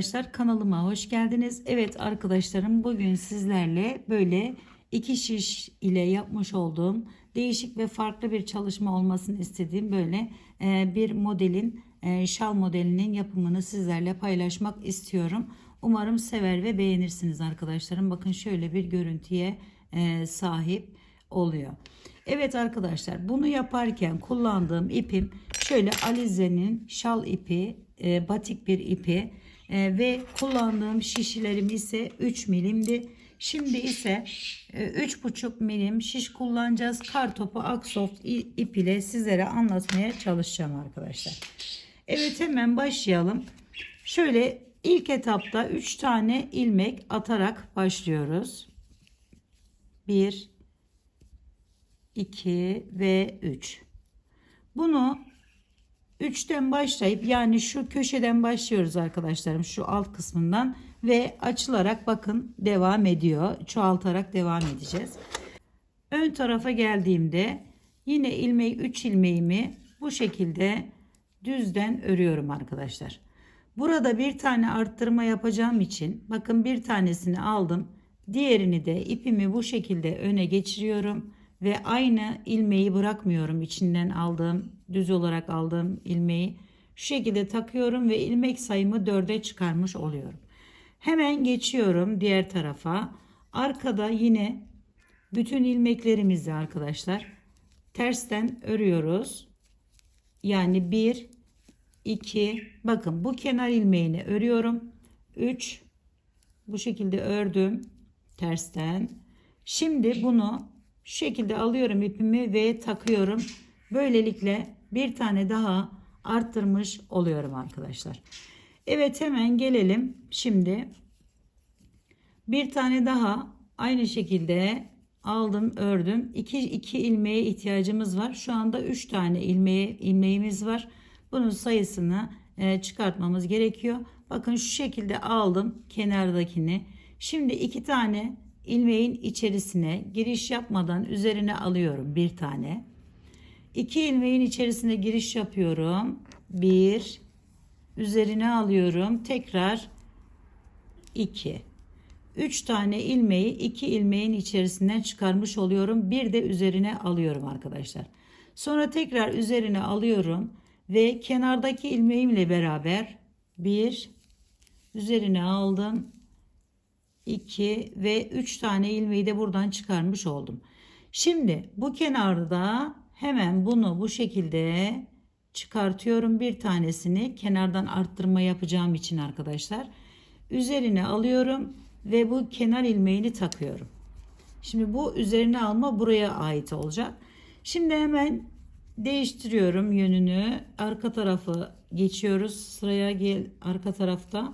arkadaşlar kanalıma hoş geldiniz. Evet arkadaşlarım bugün sizlerle böyle iki şiş ile yapmış olduğum değişik ve farklı bir çalışma olmasını istediğim böyle e, bir modelin e, şal modelinin yapımını sizlerle paylaşmak istiyorum. Umarım sever ve beğenirsiniz arkadaşlarım. Bakın şöyle bir görüntüye e, sahip oluyor. Evet arkadaşlar bunu yaparken kullandığım ipim şöyle Alize'nin şal ipi batik bir ipi ve kullandığım şişlerim ise 3 milimdi. Şimdi ise e, 3,5 milim şiş kullanacağız. Kartopu Aksoft ip ile sizlere anlatmaya çalışacağım arkadaşlar. Evet hemen başlayalım. Şöyle ilk etapta 3 tane ilmek atarak başlıyoruz. 1 2 ve 3. Bunu 3'ten başlayıp yani şu köşeden başlıyoruz arkadaşlarım şu alt kısmından ve açılarak bakın devam ediyor. Çoğaltarak devam edeceğiz. Ön tarafa geldiğimde yine ilmeği 3 ilmeğimi bu şekilde düzden örüyorum arkadaşlar. Burada bir tane arttırma yapacağım için bakın bir tanesini aldım. Diğerini de ipimi bu şekilde öne geçiriyorum ve aynı ilmeği bırakmıyorum. içinden aldığım düz olarak aldığım ilmeği şu şekilde takıyorum ve ilmek sayımı 4'e çıkarmış oluyorum. Hemen geçiyorum diğer tarafa. Arkada yine bütün ilmeklerimizi arkadaşlar tersten örüyoruz. Yani 1 2 bakın bu kenar ilmeğini örüyorum. 3 bu şekilde ördüm tersten. Şimdi bunu şu şekilde alıyorum ipimi ve takıyorum. Böylelikle bir tane daha arttırmış oluyorum arkadaşlar. Evet hemen gelelim şimdi. Bir tane daha aynı şekilde aldım ördüm. 2 2 ilmeğe ihtiyacımız var. Şu anda 3 tane ilmeğe ilmeğimiz var. Bunun sayısını e, çıkartmamız gerekiyor. Bakın şu şekilde aldım kenardakini. Şimdi iki tane ilmeğin içerisine giriş yapmadan üzerine alıyorum bir tane. İki ilmeğin içerisine giriş yapıyorum. Bir üzerine alıyorum. Tekrar iki. Üç tane ilmeği iki ilmeğin içerisinden çıkarmış oluyorum. Bir de üzerine alıyorum arkadaşlar. Sonra tekrar üzerine alıyorum ve kenardaki ilmeğimle beraber bir üzerine aldım. 2 ve 3 tane ilmeği de buradan çıkarmış oldum. Şimdi bu kenarda hemen bunu bu şekilde çıkartıyorum bir tanesini kenardan arttırma yapacağım için arkadaşlar. Üzerine alıyorum ve bu kenar ilmeğini takıyorum. Şimdi bu üzerine alma buraya ait olacak. Şimdi hemen değiştiriyorum yönünü. Arka tarafı geçiyoruz. Sıraya gel arka tarafta.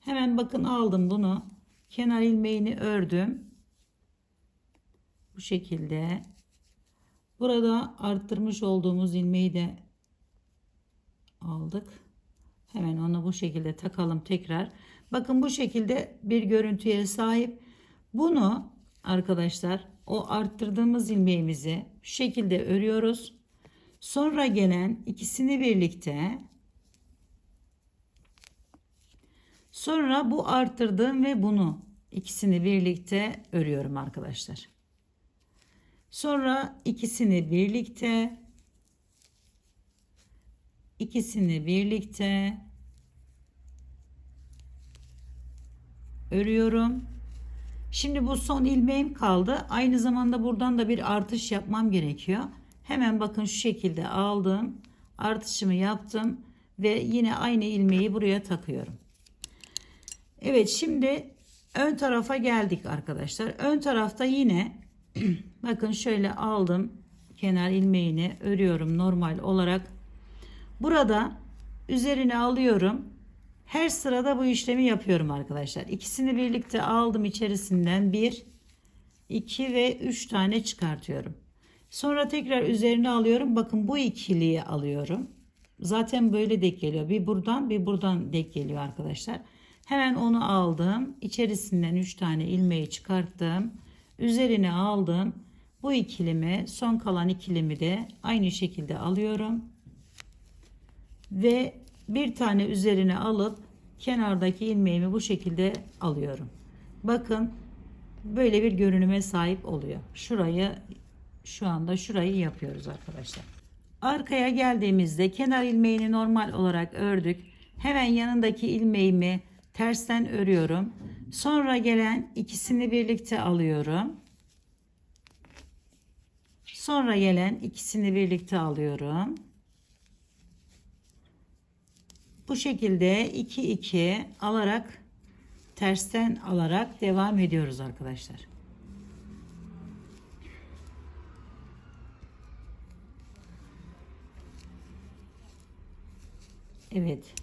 Hemen bakın aldım bunu. Kenar ilmeğini ördüm. Bu şekilde. Burada arttırmış olduğumuz ilmeği de aldık. Hemen onu bu şekilde takalım tekrar. Bakın bu şekilde bir görüntüye sahip. Bunu arkadaşlar o arttırdığımız ilmeğimizi şu şekilde örüyoruz. Sonra gelen ikisini birlikte sonra bu arttırdığım ve bunu ikisini birlikte örüyorum arkadaşlar. Sonra ikisini birlikte ikisini birlikte örüyorum. Şimdi bu son ilmeğim kaldı. Aynı zamanda buradan da bir artış yapmam gerekiyor. Hemen bakın şu şekilde aldım. Artışımı yaptım ve yine aynı ilmeği buraya takıyorum. Evet şimdi ön tarafa geldik arkadaşlar. Ön tarafta yine bakın şöyle aldım kenar ilmeğini örüyorum normal olarak. Burada üzerine alıyorum. Her sırada bu işlemi yapıyorum arkadaşlar. İkisini birlikte aldım içerisinden bir, iki ve üç tane çıkartıyorum. Sonra tekrar üzerine alıyorum. Bakın bu ikiliyi alıyorum. Zaten böyle denk geliyor. Bir buradan bir buradan denk geliyor arkadaşlar. Hemen onu aldım. İçerisinden 3 tane ilmeği çıkarttım. Üzerine aldım. Bu ikilimi son kalan ikilimi de aynı şekilde alıyorum. Ve bir tane üzerine alıp kenardaki ilmeğimi bu şekilde alıyorum. Bakın böyle bir görünüme sahip oluyor. Şurayı şu anda şurayı yapıyoruz arkadaşlar. Arkaya geldiğimizde kenar ilmeğini normal olarak ördük. Hemen yanındaki ilmeğimi tersten örüyorum. Sonra gelen ikisini birlikte alıyorum. Sonra gelen ikisini birlikte alıyorum. Bu şekilde 2 2 alarak tersten alarak devam ediyoruz arkadaşlar. Evet.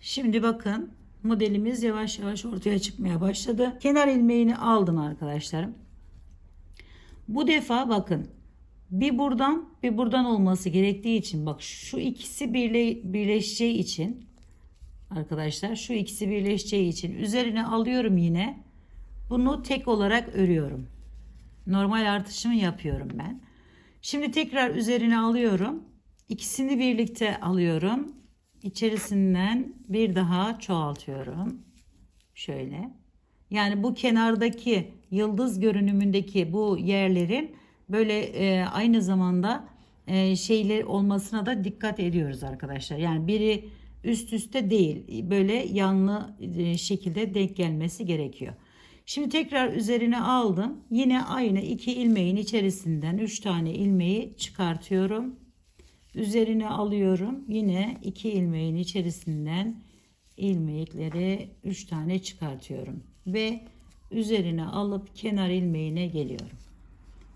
Şimdi bakın modelimiz yavaş yavaş ortaya çıkmaya başladı. Kenar ilmeğini aldım arkadaşlarım. Bu defa bakın bir buradan bir buradan olması gerektiği için bak şu ikisi birle, birleşeceği için arkadaşlar şu ikisi birleşeceği için üzerine alıyorum yine bunu tek olarak örüyorum. Normal artışımı yapıyorum ben. Şimdi tekrar üzerine alıyorum. İkisini birlikte alıyorum. İçerisinden bir daha çoğaltıyorum. Şöyle. Yani bu kenardaki yıldız görünümündeki bu yerlerin böyle e, aynı zamanda e, şeyler olmasına da dikkat ediyoruz arkadaşlar. Yani biri üst üste değil böyle yanlı e, şekilde denk gelmesi gerekiyor. Şimdi tekrar üzerine aldım. Yine aynı iki ilmeğin içerisinden 3 tane ilmeği çıkartıyorum. Üzerine alıyorum. Yine iki ilmeğin içerisinden ilmekleri 3 tane çıkartıyorum ve üzerine alıp kenar ilmeğine geliyorum.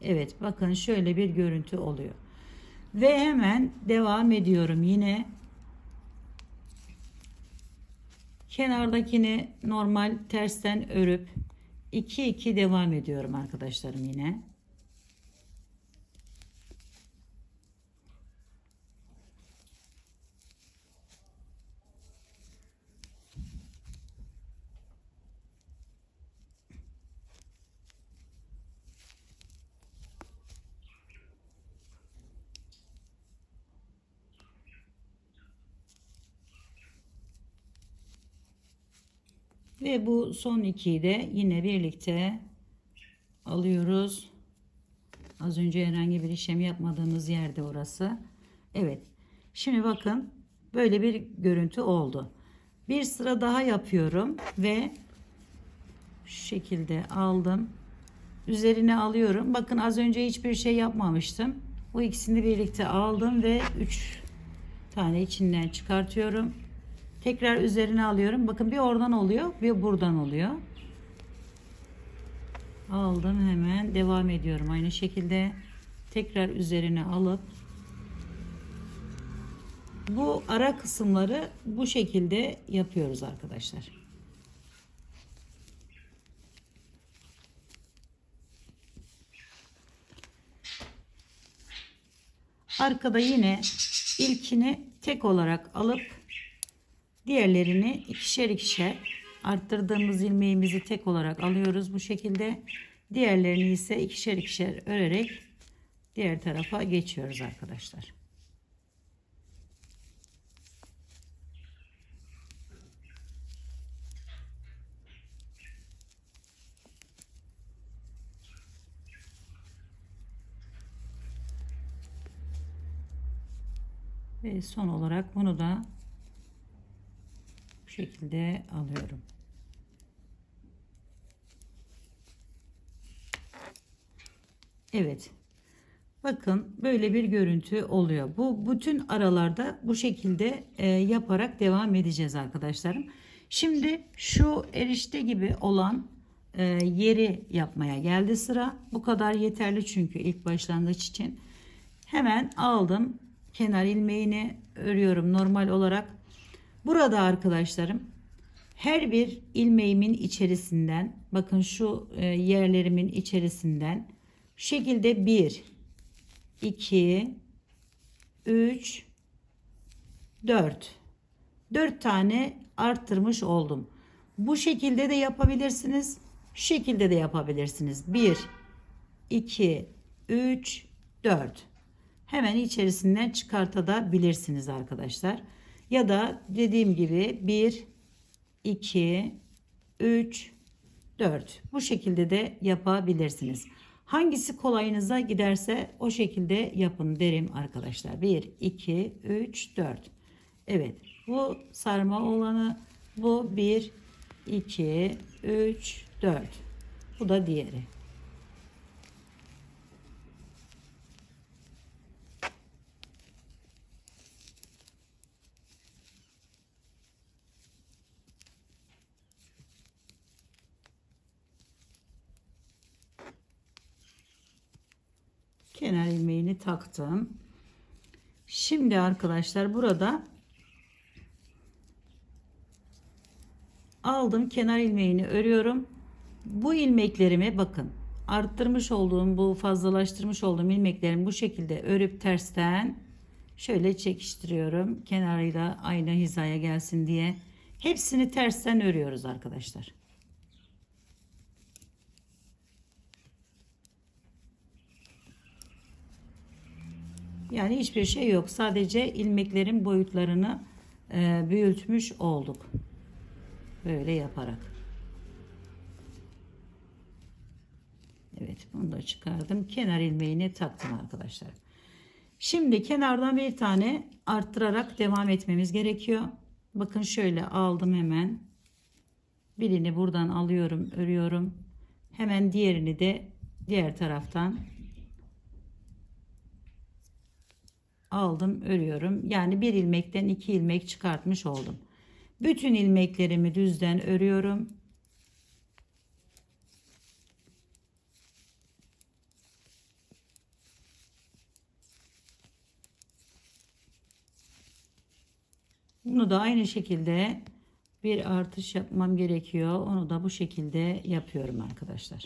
Evet bakın şöyle bir görüntü oluyor. Ve hemen devam ediyorum yine kenardakini normal tersten örüp 2 2 devam ediyorum arkadaşlarım yine. Ve bu son ikiyi de yine birlikte alıyoruz. Az önce herhangi bir işlem yapmadığımız yerde orası. Evet. Şimdi bakın böyle bir görüntü oldu. Bir sıra daha yapıyorum ve şu şekilde aldım. Üzerine alıyorum. Bakın az önce hiçbir şey yapmamıştım. Bu ikisini birlikte aldım ve 3 tane içinden çıkartıyorum. Tekrar üzerine alıyorum. Bakın bir oradan oluyor, bir buradan oluyor. Aldım hemen devam ediyorum aynı şekilde. Tekrar üzerine alıp bu ara kısımları bu şekilde yapıyoruz arkadaşlar. Arkada yine ilkini tek olarak alıp Diğerlerini ikişer ikişer arttırdığımız ilmeğimizi tek olarak alıyoruz bu şekilde. Diğerlerini ise ikişer ikişer örerek diğer tarafa geçiyoruz arkadaşlar. Ve son olarak bunu da şekilde alıyorum. Evet. Bakın böyle bir görüntü oluyor. Bu bütün aralarda bu şekilde e, yaparak devam edeceğiz arkadaşlarım. Şimdi şu erişte gibi olan e, yeri yapmaya geldi sıra. Bu kadar yeterli çünkü ilk başlangıç için. Hemen aldım. Kenar ilmeğini örüyorum normal olarak. Burada arkadaşlarım her bir ilmeğimin içerisinden bakın şu e, yerlerimin içerisinden Şu şekilde 1 2 3 4 4 tane arttırmış oldum. Bu şekilde de yapabilirsiniz. Şu şekilde de yapabilirsiniz. 1 2 3 4 hemen içerisinden çıkartabilirsiniz arkadaşlar. Ya da dediğim gibi 1 2 3 4 bu şekilde de yapabilirsiniz. Hangisi kolayınıza giderse o şekilde yapın derim arkadaşlar. 1 2 3 4 Evet bu sarma olanı bu 1 2 3 4 bu da diğeri. Kenar ilmeğini taktım. Şimdi arkadaşlar burada aldım kenar ilmeğini örüyorum. Bu ilmeklerimi bakın arttırmış olduğum bu fazlalaştırmış olduğum ilmeklerimi bu şekilde örüp tersten şöyle çekiştiriyorum. Kenarıyla aynı hizaya gelsin diye. Hepsini tersten örüyoruz arkadaşlar. Yani hiçbir şey yok. Sadece ilmeklerin boyutlarını e, büyütmüş olduk. Böyle yaparak. Evet bunu da çıkardım. Kenar ilmeğini taktım arkadaşlar. Şimdi kenardan bir tane arttırarak devam etmemiz gerekiyor. Bakın şöyle aldım hemen. Birini buradan alıyorum, örüyorum. Hemen diğerini de diğer taraftan aldım örüyorum. Yani bir ilmekten iki ilmek çıkartmış oldum. Bütün ilmeklerimi düzden örüyorum. Bunu da aynı şekilde bir artış yapmam gerekiyor. Onu da bu şekilde yapıyorum arkadaşlar.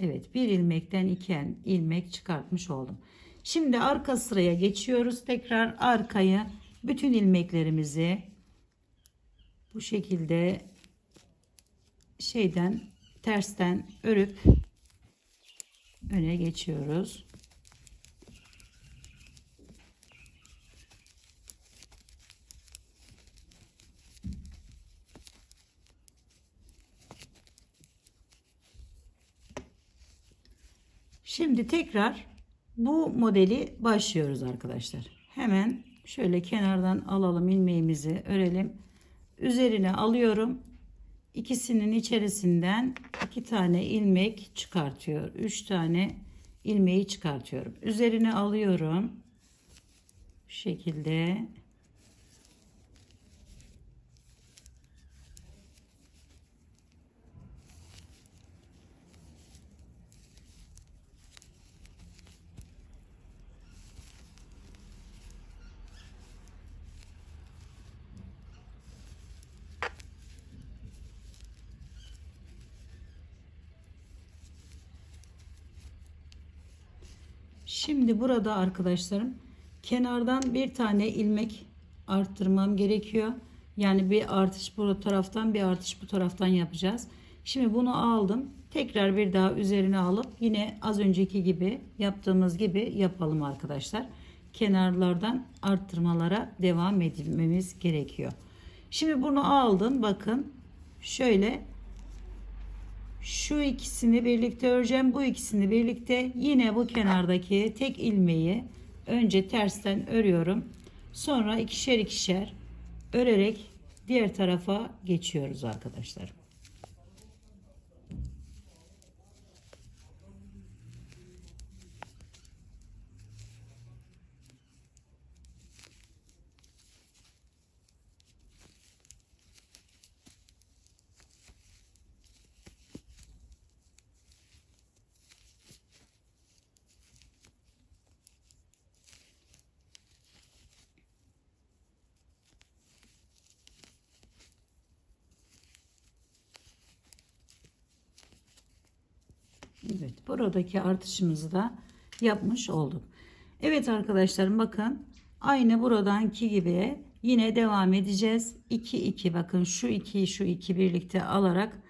Evet bir ilmekten iki ilmek çıkartmış oldum. Şimdi arka sıraya geçiyoruz. Tekrar arkayı bütün ilmeklerimizi bu şekilde şeyden tersten örüp öne geçiyoruz. Şimdi tekrar bu modeli başlıyoruz arkadaşlar. Hemen şöyle kenardan alalım ilmeğimizi örelim. Üzerine alıyorum. İkisinin içerisinden iki tane ilmek çıkartıyor. Üç tane ilmeği çıkartıyorum. Üzerine alıyorum. Bu şekilde Şimdi burada arkadaşlarım kenardan bir tane ilmek arttırmam gerekiyor. Yani bir artış bu taraftan bir artış bu taraftan yapacağız. Şimdi bunu aldım. Tekrar bir daha üzerine alıp yine az önceki gibi yaptığımız gibi yapalım arkadaşlar. Kenarlardan arttırmalara devam etmemiz gerekiyor. Şimdi bunu aldım. Bakın şöyle şu ikisini birlikte öreceğim. Bu ikisini birlikte yine bu kenardaki tek ilmeği önce tersten örüyorum. Sonra ikişer ikişer örerek diğer tarafa geçiyoruz arkadaşlar. Evet buradaki artışımızı da yapmış olduk. Evet arkadaşlarım bakın aynı buradanki gibi yine devam edeceğiz. 2 2 bakın şu 2 şu 2 birlikte alarak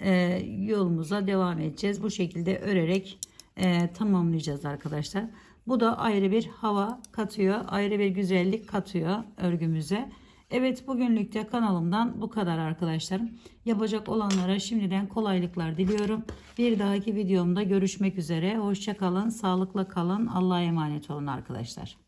e, yolumuza devam edeceğiz. Bu şekilde örerek e, tamamlayacağız arkadaşlar. Bu da ayrı bir hava katıyor, ayrı bir güzellik katıyor örgümüze. Evet bugünlük de kanalımdan bu kadar arkadaşlarım. Yapacak olanlara şimdiden kolaylıklar diliyorum. Bir dahaki videomda görüşmek üzere. Hoşça kalın, sağlıkla kalın. Allah'a emanet olun arkadaşlar.